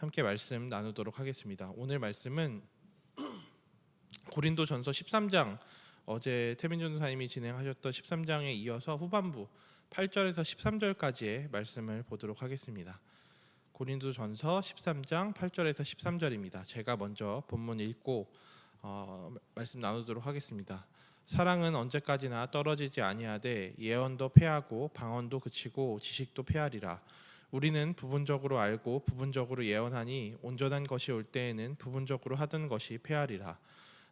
함께 말씀 나누도록 하겠습니다. 오늘 말씀은 고린도전서 13장 어제 태민 전사님이 진행하셨던 13장에 이어서 후반부 8절에서 13절까지의 말씀을 보도록 하겠습니다. 고린도전서 13장 8절에서 13절입니다. 제가 먼저 본문 읽고 어, 말씀 나누도록 하겠습니다. 사랑은 언제까지나 떨어지지 아니하되 예언도 패하고 방언도 그치고 지식도 패하리라. 우리는 부분적으로 알고 부분적으로 예언하니 온전한 것이 올 때에는 부분적으로 하던 것이 패하리라.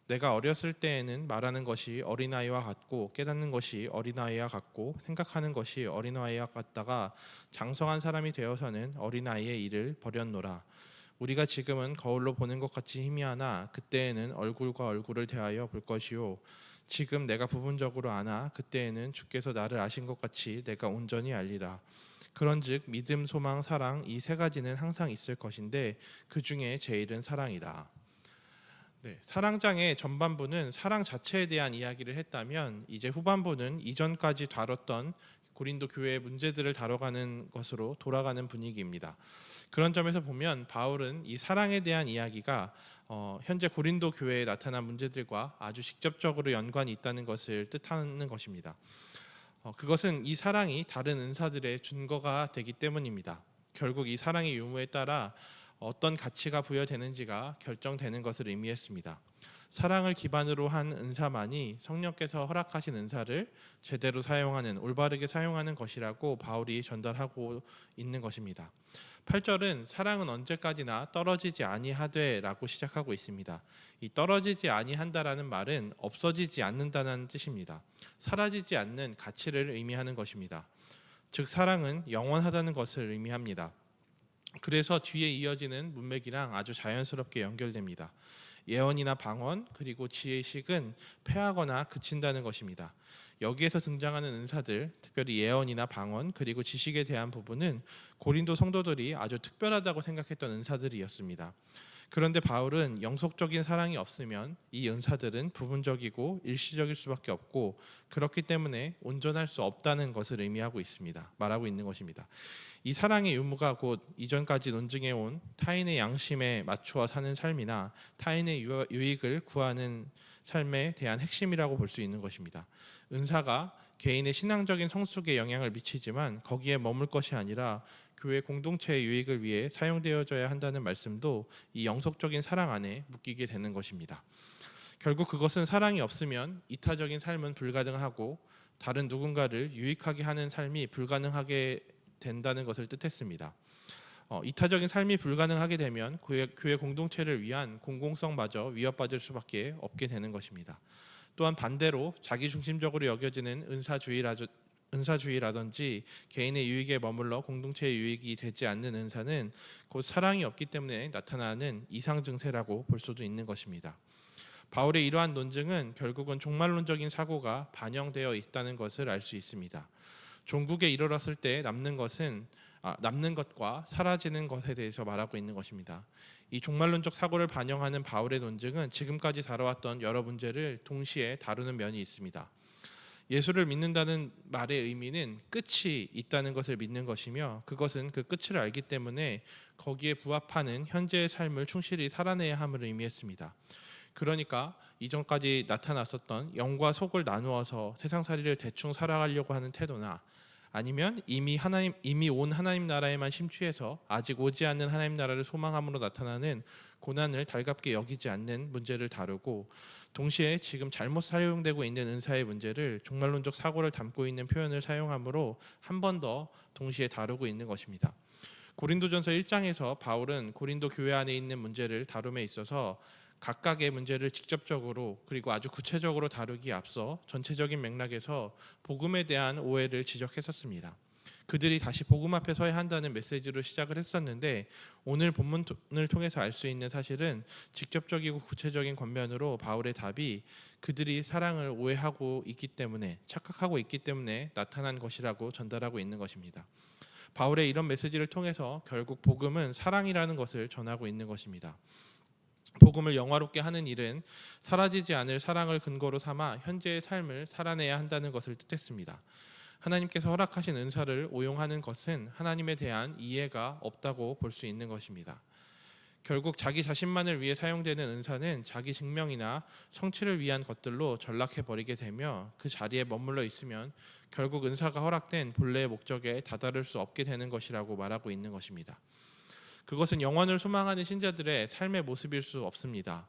내가 어렸을 때에는 말하는 것이 어린아이와 같고 깨닫는 것이 어린아이와 같고 생각하는 것이 어린아이와 같다가 장성한 사람이 되어서는 어린아이의 일을 버렸노라. 우리가 지금은 거울로 보는 것 같이 희미하나 그때에는 얼굴과 얼굴을 대하여 볼 것이요 지금 내가 부분적으로 아나 그때에는 주께서 나를 아신 것 같이 내가 온전히 알리라. 그런즉 믿음, 소망, 사랑 이 세 가지는 항상 있을 것인데 그 중에 제일은 사랑이라. 네, 사랑장의 전반부는 사랑 자체에 대한 이야기를 했다면 이제 후반부는 이전까지 다뤘던 고린도 교회의 문제들을 다뤄가는 것으로 돌아가는 분위기입니다. 그런 점에서 보면 바울은 이 사랑에 대한 이야기가 어, 현재 고린도 교회에 나타난 문제들과 아주 직접적으로 연관이 있다는 것을 뜻하는 것입니다. 어, 그것은 이 사랑이 다른 은사들의 준거가 되기 때문입니다. 결국 이 사랑의 유무에 따라 어떤 가치가 부여되는지가 결정되는 것을 의미했습니다. 사랑을 기반으로 한 은사만이 성령께서 허락하신 은사를 제대로 사용하는 올바르게 사용하는 것이라고 바울이 전달하고 있는 것입니다. 8절은 사랑은 언제까지나 떨어지지 아니하되라고 시작하고 있습니다. 이 떨어지지 아니한다라는 말은 없어지지 않는다는 뜻입니다. 사라지지 않는 가치를 의미하는 것입니다. 즉 사랑은 영원하다는 것을 의미합니다. 그래서 뒤에 이어지는 문맥이랑 아주 자연스럽게 연결됩니다. 예언이나 방언 그리고 지혜식은 패하거나 그친다는 것입니다. 여기에서 등장하는 은사들, 특별히 예언이나 방언 그리고 지식에 대한 부분은 고린도 성도들이 아주 특별하다고 생각했던 은사들이었습니다. 그런데 바울은 영속적인 사랑이 없으면 이 은사들은 부분적이고 일시적일 수밖에 없고 그렇기 때문에 온전할 수 없다는 것을 의미하고 있습니다. 말하고 있는 것입니다. 이 사랑의 유무가 곧 이전까지 논증해 온 타인의 양심에 맞추어 사는 삶이나 타인의 유익을 구하는 삶에 대한 핵심이라고 볼 수 있는 것입니다. 은사가 개인의 신앙적인 성숙에 영향을 미치지만 거기에 머물 것이 아니라 교회 공동체의 유익을 위해 사용되어져야 한다는 말씀도 이 영속적인 사랑 안에 묶이게 되는 것입니다. 결국 그것은 사랑이 없으면 이타적인 삶은 불가능하고 다른 누군가를 유익하게 하는 삶이 불가능하게 된다는 것을 뜻했습니다. 어, 이타적인 삶이 불가능하게 되면 교회, 교회 공동체를 위한 공공성마저 위협받을 수밖에 없게 되는 것입니다. 또한 반대로 자기 중심적으로 여겨지는 은사주의라저, 은사주의라든지 개인의 유익에 머물러 공동체의 유익이 되지 않는 은사는 곧 사랑이 없기 때문에 나타나는 이상 증세라고 볼 수도 있는 것입니다. 바울의 이러한 논증은 결국은 종말론적인 사고가 반영되어 있다는 것을 알 수 있습니다. 종국에 이르렀을 때 남는 것은 아, 남는 것과 사라지는 것에 대해서 말하고 있는 것입니다. 이 종말론적 사고를 반영하는 바울의 논증은 지금까지 다뤄왔던 여러 문제를 동시에 다루는 면이 있습니다. 예수를 믿는다는 말의 의미는 끝이 있다는 것을 믿는 것이며 그것은 그 끝을 알기 때문에 거기에 부합하는 현재의 삶을 충실히 살아내야 함을 의미했습니다. 그러니까 이전까지 나타났었던 영과 속을 나누어서 세상살이를 대충 살아가려고 하는 태도나 아니면 이미 하나님 이미 온 하나님 나라에만 심취해서 아직 오지 않는 하나님 나라를 소망함으로 나타나는 고난을 달갑게 여기지 않는 문제를 다루고 동시에 지금 잘못 사용되고 있는 은사의 문제를 종말론적 사고를 담고 있는 표현을 사용함으로 한 번 더 동시에 다루고 있는 것입니다. 고린도전서 1장에서 바울은 고린도 교회 안에 있는 문제를 다룸에 있어서 각각의 문제를 직접적으로 그리고 아주 구체적으로 다루기에 앞서 전체적인 맥락에서 복음에 대한 오해를 지적했었습니다. 그들이 다시 복음 앞에 서야 한다는 메시지로 시작을 했었는데 오늘 본문을 통해서 알 수 있는 사실은 직접적이고 구체적인 권면으로 바울의 답이 그들이 사랑을 오해하고 있기 때문에 착각하고 있기 때문에 나타난 것이라고 전달하고 있는 것입니다. 바울의 이런 메시지를 통해서 결국 복음은 사랑이라는 것을 전하고 있는 것입니다. 복음을 영화롭게 하는 일은 사라지지 않을 사랑을 근거로 삼아 현재의 삶을 살아내야 한다는 것을 뜻했습니다. 하나님께서 허락하신 은사를 오용하는 것은 하나님에 대한 이해가 없다고 볼 수 있는 것입니다. 결국 자기 자신만을 위해 사용되는 은사는 자기 증명이나 성취를 위한 것들로 전락해 버리게 되며 그 자리에 머물러 있으면 결국 은사가 허락된 본래의 목적에 다다를 수 없게 되는 것이라고 말하고 있는 것입니다. 그것은 영원을 소망하는 신자들의 삶의 모습일 수 없습니다.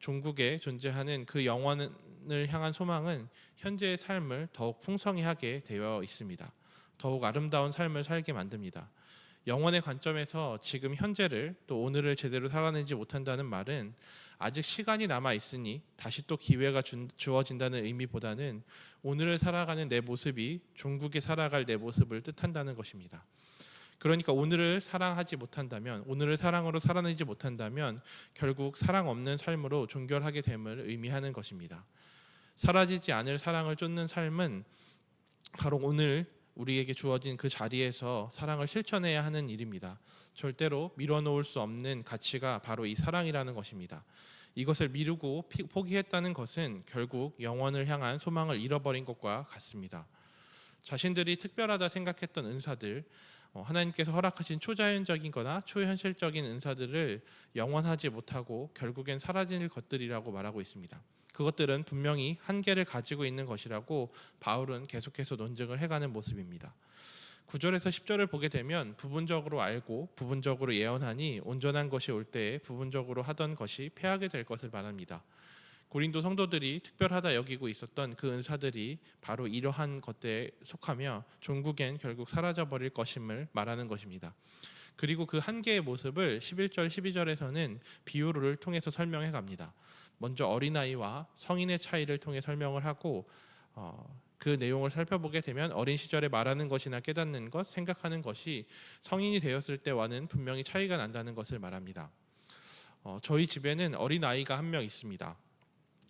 종국에 존재하는 그 영원을 향한 소망은 현재의 삶을 더욱 풍성히 하게 되어 있습니다. 더욱 아름다운 삶을 살게 만듭니다. 영원의 관점에서 지금 현재를 또 오늘을 제대로 살아내지 못한다는 말은 아직 시간이 남아 있으니 다시 또 기회가 준- 주어진다는 의미보다는 오늘을 살아가는 내 모습이 종국에 살아갈 내 모습을 뜻한다는 것입니다. 그러니까 오늘을 사랑하지 못한다면 오늘을 사랑으로 살아내지 못한다면 결국 사랑 없는 삶으로 종결하게 됨을 의미하는 것입니다. 사라지지 않을 사랑을 쫓는 삶은 바로 오늘 우리에게 주어진 그 자리에서 사랑을 실천해야 하는 일입니다. 절대로 밀어놓을 수 없는 가치가 바로 이 사랑이라는 것입니다. 이것을 미루고 피- 포기했다는 것은 결국 영원을 향한 소망을 잃어버린 것과 같습니다. 자신들이 특별하다 생각했던 은사들, 어, 하나님께서 허락하신 초자연적인거나 초현실적인 은사들을 영원하지 못하고 결국엔 사라질 것들이라고 말하고 있습니다. 그것들은 분명히 한계를 가지고 있는 것이라고 바울은 계속해서 논증을 해가는 모습입니다. 9절에서 10절을 보게 되면 부분적으로 알고 부분적으로 예언하니 온전한 것이 올 때에 부분적으로 하던 것이 패하게 될 것을 말합니다. 고린도 성도들이 특별하다 여기고 있었던 그 은사들이 바로 이러한 것들에 속하며 종국엔 결국 사라져 버릴 것임을 말하는 것입니다. 그리고 그 한계의 모습을 11절 12절에서는 비유를 통해서 설명해 갑니다. 먼저 어린아이와 성인의 차이를 통해 설명을 하고 어, 그 내용을 살펴보게 되면 어린 시절에 말하는 것이나 깨닫는 것, 생각하는 것이 성인이 되었을 때와는 분명히 차이가 난다는 것을 말합니다. 어, 저희 집에는 어린 아이가 한 명 있습니다.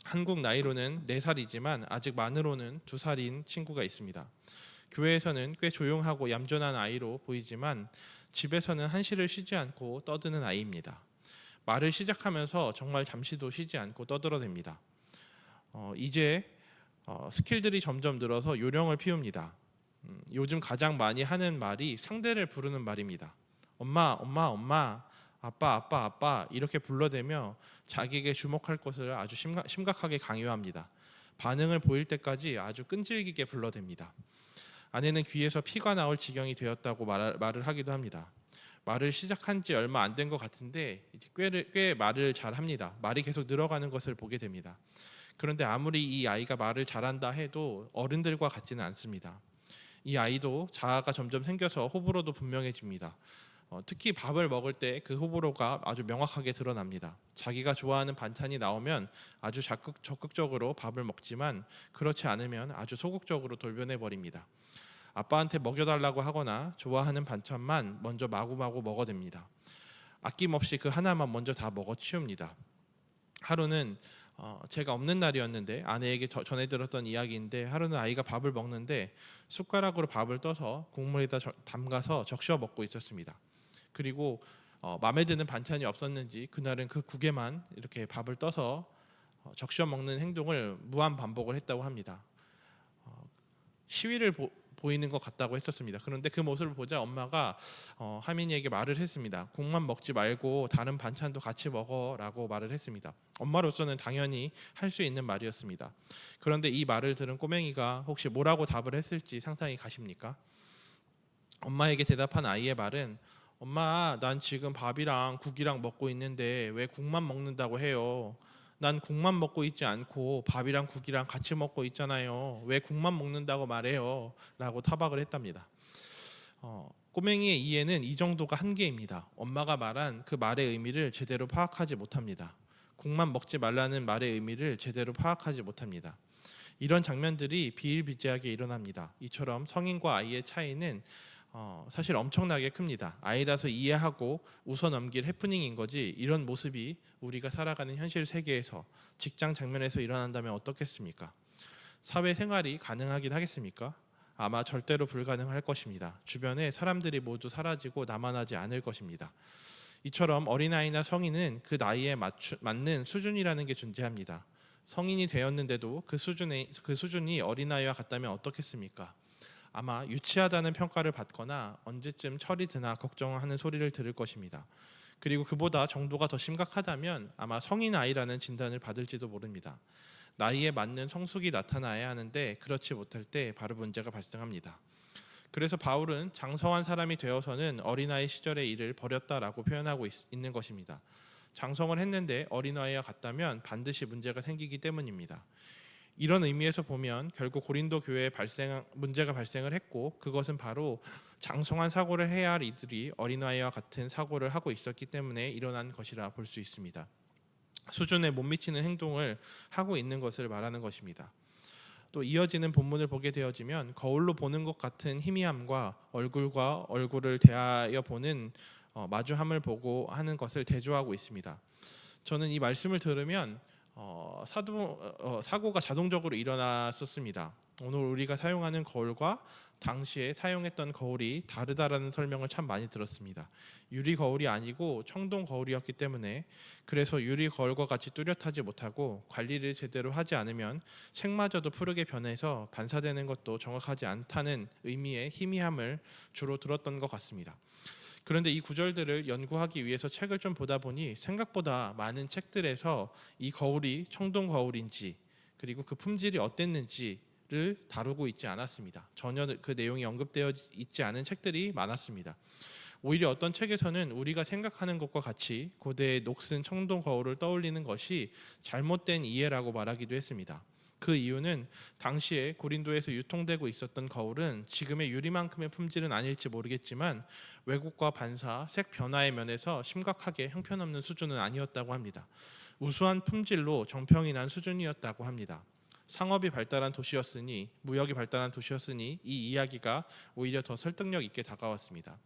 한국 나이로는 4살이지만 아직 만으로는 2살인 친구가 있습니다. 교회에서는 꽤 조용하고 얌전한 아이로 보이지만 집에서는 한시를 쉬지 않고 떠드는 아이입니다. 말을 시작하면서 정말 잠시도 쉬지 않고 떠들어댑니다. 어, 이제 어, 스킬들이 점점 늘어서 요령을 피웁니다. 음, 요즘 가장 많이 하는 말이 상대를 부르는 말입니다. 엄마, 엄마, 엄마, 아빠, 아빠, 아빠 이렇게 불러대며 자기에게 주목할 것을 아주 심각, 심각 하게 강요합니다. 반응을 보일 때까지 아주 끈질기게 불러댑니다. 아내는 귀에서 피가 나올 지경이 되었다고 말, 말을 하기도 합니다. 말을 시작한 지 얼마 안 된 것 같은데 꽤, 꽤 말을 잘 합니다. 말이 계속 늘어가는 것을 보게 됩니다. 그런데 아무리 이 아이가 말을 잘한다 해도 어른들과 같지는 않습니다. 이 아이도 자아가 점점 생겨서 호불호도 분명해집니다. 어, 특히 밥을 먹을 때 그 호불호가 아주 명확하게 드러납니다. 자기가 좋아하는 반찬이 나오면 아주 적극, 적극적으로 밥을 먹지만 그렇지 않으면 아주 소극적으로 돌변해 버립니다. 아빠한테 먹여달라고 하거나 좋아하는 반찬만 먼저 마구마구 먹어댑니다. 아낌없이 그 하나만 먼저 다 먹어 치웁니다. 하루는 어, 제가 없는 날이었는데 아내에게 저- 전해 들었던 이야기인데 하루는 아이가 밥을 먹는데 숟가락으로 밥을 떠서 국물에다 저- 담가서 적셔 먹고 있었습니다. 그리고 어, 마음에 드는 반찬이 없었는지 그날은 그 국에만 이렇게 밥을 떠서 어, 적셔 먹는 행동을 무한 반복을 했다고 합니다. 어, 시위를 보, 보이는 것 같다고 했었습니다. 그런데 그 모습을 보자 엄마가 어, 하민이에게 말을 했습니다. 국만 먹지 말고 다른 반찬도 같이 먹어라고 말을 했습니다. 엄마로서는 당연히 할 수 있는 말이었습니다. 그런데 이 말을 들은 꼬맹이가 혹시 뭐라고 답을 했을지 상상이 가십니까? 엄마에게 대답한 아이의 말은 엄마 난 지금 밥이랑 국이랑 먹고 있는데 왜 국만 먹는다고 해요? 난 국만 먹고 있지 않고 밥이랑 국이랑 같이 먹고 있잖아요. 왜 국만 먹는다고 말해요? 라고 타박을 했답니다. 어, 꼬맹이의 이해는 이 정도가 한계입니다. 엄마가 말한 그 말의 의미를 제대로 파악하지 못합니다. 국만 먹지 말라는 말의 의미를 제대로 파악하지 못합니다. 이런 장면들이 비일비재하게 일어납니다. 이처럼 성인과 아이의 차이는 어, 사실 엄청나게 큽니다. 아이라서 이해하고 웃어 넘길 해프닝인 거지 이런 모습이 우리가 살아가는 현실 세계에서 직장 장면에서 일어난다면 어떻겠습니까? 사회 생활이 가능하긴 하겠습니까? 아마 절대로 불가능할 것입니다. 주변에 사람들이 모두 사라지고 남아나지 않을 것입니다. 이처럼 어린아이나 성인은 그 나이에 맞추, 맞는 수준이라는 게 존재합니다. 성인이 되었는데도 그 수준의 그 수준이 어린아이와 같다면 어떻겠습니까? 아마 유치하다는 평가를 받거나 언제쯤 철이 드나 걱정하는 소리를 들을 것입니다. 그리고 그보다 정도가 더 심각하다면 아마 성인 아이라는 진단을 받을지도 모릅니다. 나이에 맞는 성숙이 나타나야 하는데 그렇지 못할 때 바로 문제가 발생합니다. 그래서 바울은 장성한 사람이 되어서는 어린아이 시절의 일을 버렸다라고 표현하고 있, 있는 것입니다. 장성을 했는데 어린아이와 같다면 반드시 문제가 생기기 때문입니다. 이런 의미에서 보면 결국 고린도 교회에 발생 문제가 발생을 했고 그것은 바로 장성한 사고를 해야 할 이들이 어린아이와 같은 사고를 하고 있었기 때문에 일어난 것이라 볼 수 있습니다. 수준에 못 미치는 행동을 하고 있는 것을 말하는 것입니다. 또 이어지는 본문을 보게 되어지면 거울로 보는 것 같은 희미함과 얼굴과 얼굴을 대하여 보는 어, 마주함을 보고 하는 것을 대조하고 있습니다. 저는 이 말씀을 들으면 어, 사도, 어, 사고가 자동적으로 일어났었습니다. 오늘 우리가 사용하는 거울과 당시에 사용했던 거울이 다르다라는 설명을 참 많이 들었습니다. 유리 거울이 아니고 청동 거울이었기 때문에 그래서 유리 거울과 같이 뚜렷하지 못하고 관리를 제대로 하지 않으면 색마저도 푸르게 변해서 반사되는 것도 정확하지 않다는 의미의 희미함을 주로 들었던 것 같습니다. 그런데 이 구절들을 연구하기 위해서 책을 좀 보다 보니 생각보다 많은 책들에서 이 거울이 청동 거울인지 그리고 그 품질이 어땠는지를 다루고 있지 않았습니다. 전혀 그 내용이 언급되어 있지 않은 책들이 많았습니다. 오히려 어떤 책에서는 우리가 생각하는 것과 같이 고대의 녹슨 청동 거울을 떠올리는 것이 잘못된 이해라고 말하기도 했습니다. 그 이유는 당시에 고린도에서 유통되고 있었던 거울은 지금의 유리만큼의 품질은 아닐지 모르겠지만 왜곡과 반사, 색 변화의 면에서 심각하게 형편없는 수준은 아니었다고 합니다. 우수한 품질로 정평이 난 수준이었다고 합니다. 상업이 발달한 도시였으니 무역이 발달한 도시였으니 이 이야기가 오히려 더 설득력 있게 다가왔습니다.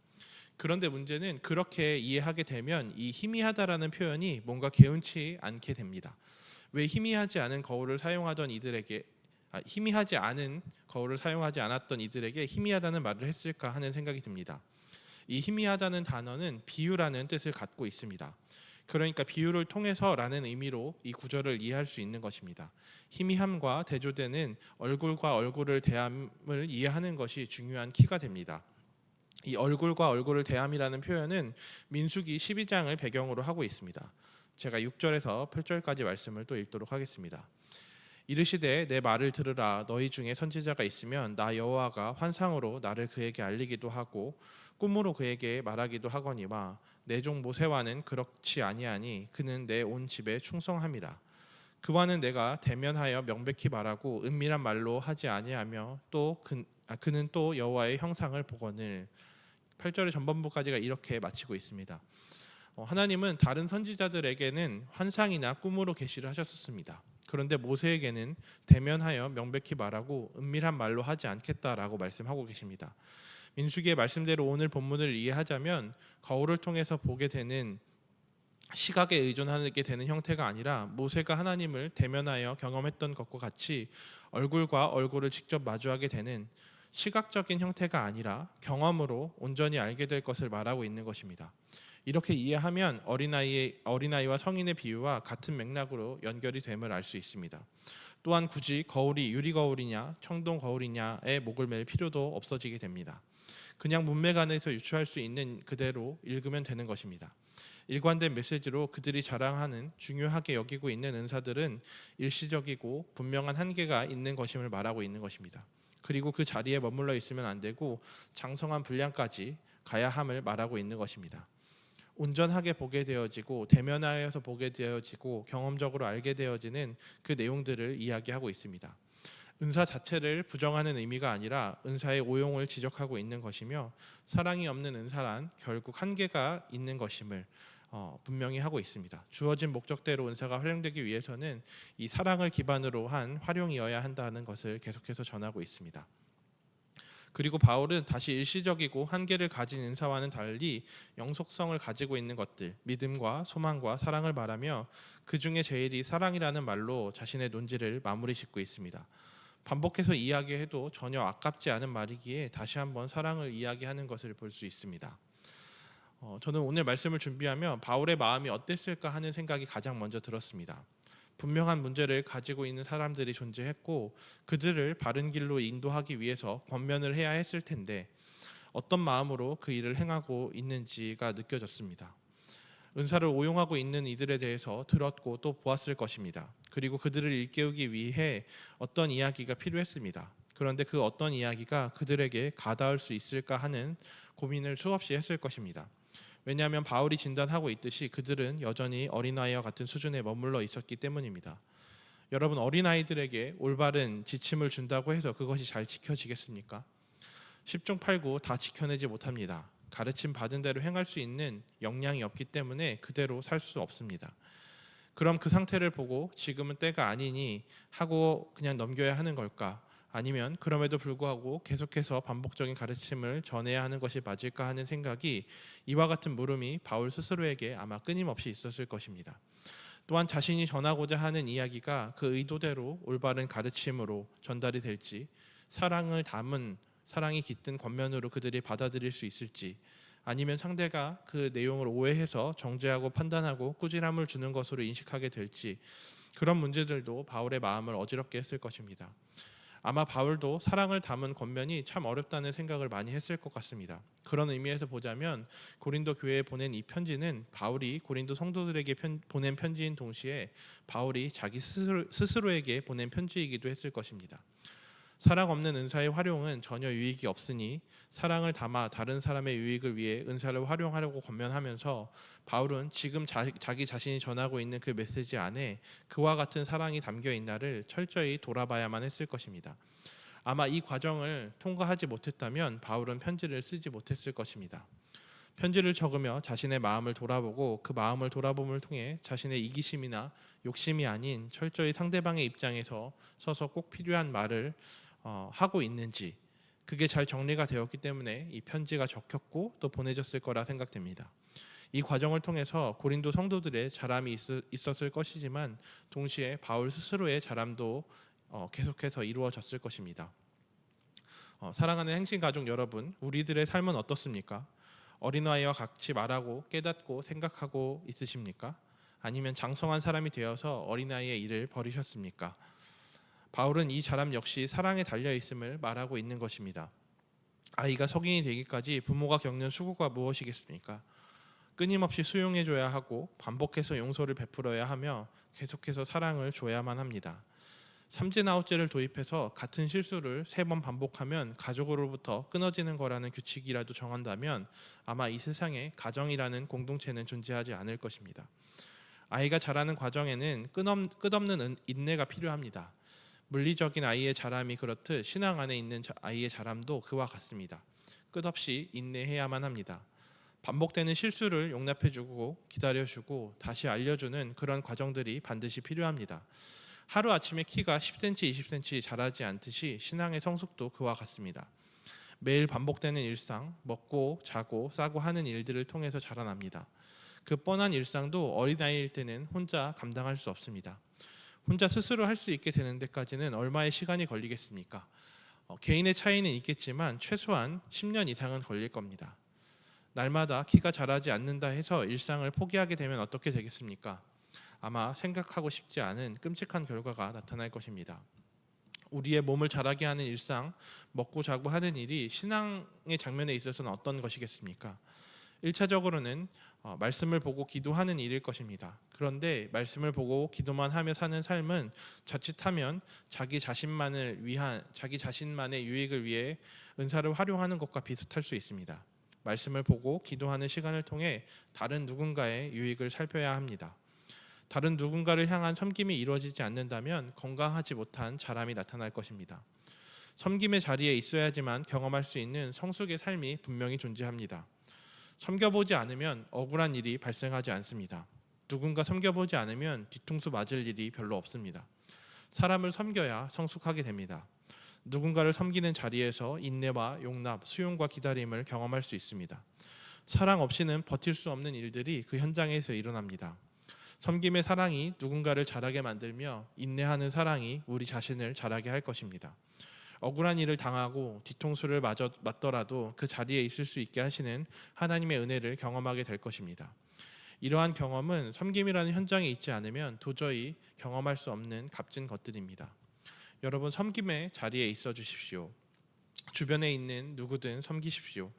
그런데 문제는 그렇게 이해하게 되면 이 희미하다라는 표현이 뭔가 개운치 않게 됩니다. 왜 희미하지 않은 거울을 사용하던 이들에게 아, 희미하지 않은 거울을 사용하지 않았던 이들에게 희미하다는 말을 했을까 하는 생각이 듭니다. 이 희미하다는 단어는 비유라는 뜻을 갖고 있습니다. 그러니까 비유를 통해서라는 의미로 이 구절을 이해할 수 있는 것입니다. 희미함과 대조되는 얼굴과 얼굴을 대함을 이해하는 것이 중요한 키가 됩니다. 이 얼굴과 얼굴을 대함이라는 표현은 민수기 12장을 배경으로 하고 있습니다. 제가 6절에서 8절까지 말씀을 또 읽도록 하겠습니다. 이르시되 내 말을 들으라 너희 중에 선지자가 있으면 나 여호와가 환상으로 나를 그에게 알리기도 하고 꿈으로 그에게 말하기도 하거니와 내 종 모세와는 그렇지 아니하니 그는 내 온 집에 충성함이라 그와는 내가 대면하여 명백히 말하고 은밀한 말로 하지 아니하며 또 그, 아, 그는 또 여호와의 형상을 보거늘 8절의 전반부까지가 이렇게 마치고 있습니다. 어, 하나님은 다른 선지자들에게는 환상이나 꿈으로 계시를 하셨습니다. 그런데 모세에게는 대면하여 명백히 말하고 은밀한 말로 하지 않겠다라고 말씀하고 계십니다. 민수기의 말씀대로 오늘 본문을 이해하자면 거울을 통해서 보게 되는 시각에 의존하게 되는 형태가 아니라 모세가 하나님을 대면하여 경험했던 것과 같이 얼굴과 얼굴을 직접 마주하게 되는 시각적인 형태가 아니라 경험으로 온전히 알게 될 것을 말하고 있는 것입니다. 이렇게 이해하면 어린아이의 어린아이와 성인의 비유와 같은 맥락으로 연결이 됨을 알 수 있습니다. 또한 굳이 거울이 유리 거울이냐 청동 거울이냐에 목을 맬 필요도 없어지게 됩니다. 그냥 문맥안에서 유추할 수 있는 그대로 읽으면 되는 것입니다. 일관된 메시지로 그들이 자랑하는 중요하게 여기고 있는 은사들은 일시적이고 분명한 한계가 있는 것임을 말하고 있는 것입니다. 그리고 그 자리에 머물러 있으면 안 되고 장성한 분량까지 가야 함을 말하고 있는 것입니다. 온전하게 보게 되어지고 대면하여서 보게 되어지고 경험적으로 알게 되어지는 그 내용들을 이야기하고 있습니다. 은사 자체를 부정하는 의미가 아니라 은사의 오용을 지적하고 있는 것이며 사랑이 없는 은사란 결국 한계가 있는 것임을 어, 분명히 하고 있습니다. 주어진 목적대로 은사가 활용되기 위해서는 이 사랑을 기반으로 한 활용이어야 한다는 것을 계속해서 전하고 있습니다. 그리고 바울은 다시 일시적이고 한계를 가진 은사와는 달리 영속성을 가지고 있는 것들, 믿음과 소망과 사랑을 말하며 그 중에 제일이 사랑이라는 말로 자신의 논지를 마무리 짓고 있습니다. 반복해서 이야기해도 전혀 아깝지 않은 말이기에 다시 한번 사랑을 이야기하는 것을 볼 수 있습니다. 어, 저는 오늘 말씀을 준비하며 바울의 마음이 어땠을까 하는 생각이 가장 먼저 들었습니다. 분명한 문제를 가지고 있는 사람들이 존재했고 그들을 바른 길로 인도하기 위해서 권면을 해야 했을 텐데 어떤 마음으로 그 일을 행하고 있는지가 느껴졌습니다. 은사를 오용하고 있는 이들에 대해서 들었고 또 보았을 것입니다. 그리고 그들을 일깨우기 위해 어떤 이야기가 필요했습니다. 그런데 그 어떤 이야기가 그들에게 가닿을 수 있을까 하는 고민을 수없이 했을 것입니다. 왜냐하면 바울이 진단하고 있듯이 그들은 여전히 어린아이와 같은 수준에 머물러 있었기 때문입니다. 여러분 어린아이들에게 올바른 지침을 준다고 해서 그것이 잘 지켜지겠습니까? 10중 8구 다 지켜내지 못합니다. 가르침 받은 대로 행할 수 있는 역량이 없기 때문에 그대로 살 수 없습니다. 그럼 그 상태를 보고 지금은 때가 아니니 하고 그냥 넘겨야 하는 걸까? 아니면 그럼에도 불구하고 계속해서 반복적인 가르침을 전해야 하는 것이 맞을까 하는 생각이 이와 같은 물음이 바울 스스로에게 아마 끊임없이 있었을 것입니다. 또한 자신이 전하고자 하는 이야기가 그 의도대로 올바른 가르침으로 전달이 될지 사랑을 담은 사랑이 깃든 겉면으로 그들이 받아들일 수 있을지 아니면 상대가 그 내용을 오해해서 정죄하고 판단하고 꾸지람을 주는 것으로 인식하게 될지 그런 문제들도 바울의 마음을 어지럽게 했을 것입니다. 아마 바울도 사랑을 담은 겉면이 참 어렵다는 생각을 많이 했을 것 같습니다. 그런 의미에서 보자면 고린도 교회에 보낸 이 편지는 바울이 고린도 성도들에게 편, 보낸 편지인 동시에 바울이 자기 스스로, 스스로에게 보낸 편지이기도 했을 것입니다. 사랑 없는 은사의 활용은 전혀 유익이 없으니 사랑을 담아 다른 사람의 유익을 위해 은사를 활용하려고 권면하면서 바울은 지금 자, 기 자신이 전하고 있는 그 메시지 안에 그와 같은 사랑이 담겨 있나를 철저히 돌아봐야만 했을 것입니다. 아마 이 과정을 통과하지 못했다면 바울은 편지를 쓰지 못했을 것입니다. 편지를 적으며 자신의 마음을 돌아보고 그 마음을 돌아봄을 통해 자신의 이기심이나 욕심이 아닌 철저히 상대방의 입장에서 서서 꼭 필요한 말을 어, 하고 있는지 그게 잘 정리가 되었기 때문에 이 편지가 적혔고 또 보내졌을 거라 생각됩니다. 이 과정을 통해서 고린도 성도들의 자람이 있, 었을 것이지만 동시에 바울 스스로의 자람도 어, 계속해서 이루어졌을 것입니다. 어, 사랑하는 행신 가족 여러분, 우리들의 삶은 어떻습니까? 어린아이와 같이 말하고 깨닫고 생각하고 있으십니까? 아니면 장성한 사람이 되어서 어린아이의 일을 버리셨습니까? 바울은 이 자람 역시 사랑에 달려 있음을 말하고 있는 것입니다. 아이가 성인이 되기까지 부모가 겪는 수고가 무엇이겠습니까? 끊임없이 수용해 줘야 하고 반복해서 용서를 베풀어야 하며 계속해서 사랑을 줘야만 합니다. 삼진 아웃제를 도입해서 같은 실수를 세 번 반복하면 가족으로부터 끊어지는 거라는 규칙이라도 정한다면 아마 이 세상에 가정이라는 공동체는 존재하지 않을 것입니다. 아이가 자라는 과정에는 끝없는 인내가 필요합니다. 물리적인 아이의 자람이 그렇듯 신앙 안에 있는 아이의 자람도 그와 같습니다. 끝없이 인내해야만 합니다. 반복되는 실수를 용납해주고 기다려주고 다시 알려주는 그런 과정들이 반드시 필요합니다. 하루 아침에 키가 10cm, 20cm 자라지 않듯이 신앙의 성숙도 그와 같습니다. 매일 반복되는 일상, 먹고 자고 싸고 하는 일들을 통해서 자라납니다. 그 뻔한 일상도 어린아이일 때는 혼자 감당할 수 없습니다. 혼자 스스로 할 수 있게 되는 데까지는 얼마의 시간이 걸리겠습니까? 어, 개인의 차이는 있겠지만 최소한 10년 이상은 걸릴 겁니다. 날마다 키가 자라지 않는다 해서 일상을 포기하게 되면 어떻게 되겠습니까? 아마 생각하고 싶지 않은 끔찍한 결과가 나타날 것입니다. 우리의 몸을 자라게 하는 일상, 먹고 자고 하는 일이 신앙의 장면에 있어서는 어떤 것이겠습니까? 1차적으로는 어, 말씀을 보고 기도하는 일일 것입니다. 그런데 말씀을 보고 기도만 하며 사는 삶은 자칫하면 자기 자신만을 위한 자기 자신만의 유익을 위해 은사를 활용하는 것과 비슷할 수 있습니다. 말씀을 보고 기도하는 시간을 통해 다른 누군가의 유익을 살펴야 합니다. 다른 누군가를 향한 섬김이 이루어지지 않는다면 건강하지 못한 자람이 나타날 것입니다. 섬김의 자리에 있어야지만 경험할 수 있는 성숙의 삶이 분명히 존재합니다. 섬겨보지 않으면 억울한 일이 발생하지 않습니다. 누군가 섬겨보지 않으면 뒤통수 맞을 일이 별로 없습니다. 사람을 섬겨야 성숙하게 됩니다. 누군가를 섬기는 자리에서 인내와 용납, 수용과 기다림을 경험할 수 있습니다. 사랑 없이는 버틸 수 없는 일들이 그 현장에서 일어납니다. 섬김의 사랑이 누군가를 자라게 만들며 인내하는 사랑이 우리 자신을 자라게 할 것입니다. 억울한 일을 당하고 뒤통수를 맞아, 맞더라도 그 자리에 있을 수 있게 하시는 하나님의 은혜를 경험하게 될 것입니다. 이러한 경험은 섬김이라는 현장에 있지 않으면 도저히 경험할 수 없는 값진 것들입니다. 여러분 섬김의 자리에 있어 주십시오. 주변에 있는 누구든 섬기십시오.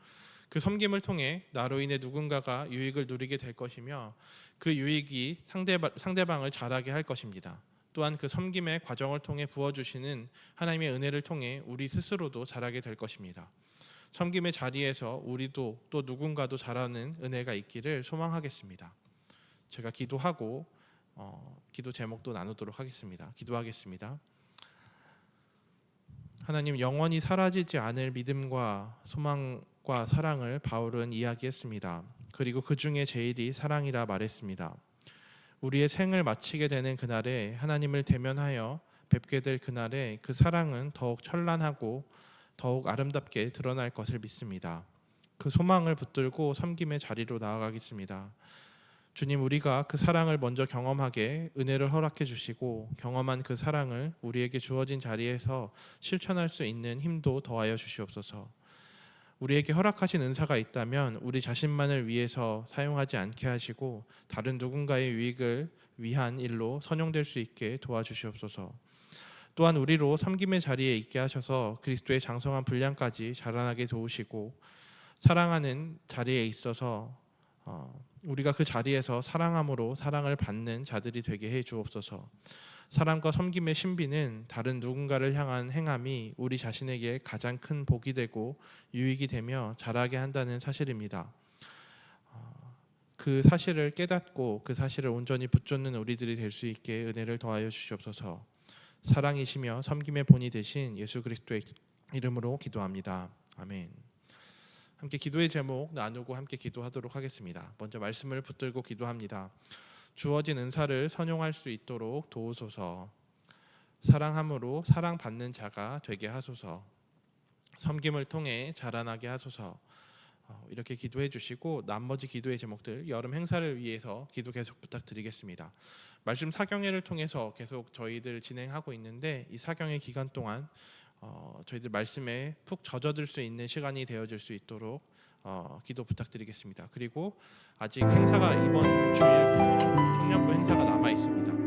그 섬김을 통해 나로 인해 누군가가 유익을 누리게 될 것이며 그 유익이 상대방, 상대방을 잘하게 할 것입니다. 또한 그 섬김의 과정을 통해 부어주시는 하나님의 은혜를 통해 우리 스스로도 잘하게 될 것입니다. 섬김의 자리에서 우리도 또 누군가도 잘하는 은혜가 있기를 소망하겠습니다. 제가 기도하고 어, 기도 제목도 나누도록 하겠습니다. 기도하겠습니다. 하나님 영원히 사라지지 않을 믿음과 소망과 사랑을 바울은 이야기했습니다. 그리고 그 중에 제일이 사랑이라 말했습니다. 우리의 생을 마치게 되는 그날에 하나님을 대면하여 뵙게 될 그날에 그 사랑은 더욱 찬란하고 더욱 아름답게 드러날 것을 믿습니다. 그 소망을 붙들고 섬김의 자리로 나아가겠습니다. 주님 우리가 그 사랑을 먼저 경험하게 은혜를 허락해 주시고 경험한 그 사랑을 우리에게 주어진 자리에서 실천할 수 있는 힘도 더하여 주시옵소서. 우리에게 허락하신 은사가 있다면 우리 자신만을 위해서 사용하지 않게 하시고 다른 누군가의 유익을 위한 일로 선용될 수 있게 도와주시옵소서. 또한 우리로 섬김의 자리에 있게 하셔서 그리스도의 장성한 분량까지 자라나게 도우시고 사랑하는 자리에 있어서 어, 우리가 그 자리에서 사랑함으로 사랑을 받는 자들이 되게 해 주옵소서. 사랑과 섬김의 신비는 다른 누군가를 향한 행함이 우리 자신에게 가장 큰 복이 되고 유익이 되며 자라게 한다는 사실입니다. 어, 그 사실을 깨닫고 그 사실을 온전히 붙잡는 우리들이 될 수 있게 은혜를 더하여 주시옵소서. 사랑이시며 섬김의 본이 되신 예수 그리스도의 이름으로 기도합니다. 아멘. 함께 기도의 제목 나누고 함께 기도하도록 하겠습니다. 먼저 말씀을 붙들고 기도합니다. 주어진 은사를 선용할 수 있도록 도우소서. 사랑함으로 사랑받는 자가 되게 하소서. 섬김을 통해 자라나게 하소서. 어, 이렇게 기도해 주시고 나머지 기도의 제목들 여름 행사를 위해서 기도 계속 부탁드리겠습니다. 말씀 사경회를 통해서 계속 저희들 진행하고 있는데 이 사경회 기간 동안 어, 저희들 말씀에 푹 젖어들 수 있는 시간이 되어질 수 있도록 어, 기도 부탁드리겠습니다. 그리고 아직 행사가 이번 주일부터 청년부 행사가 남아 있습니다.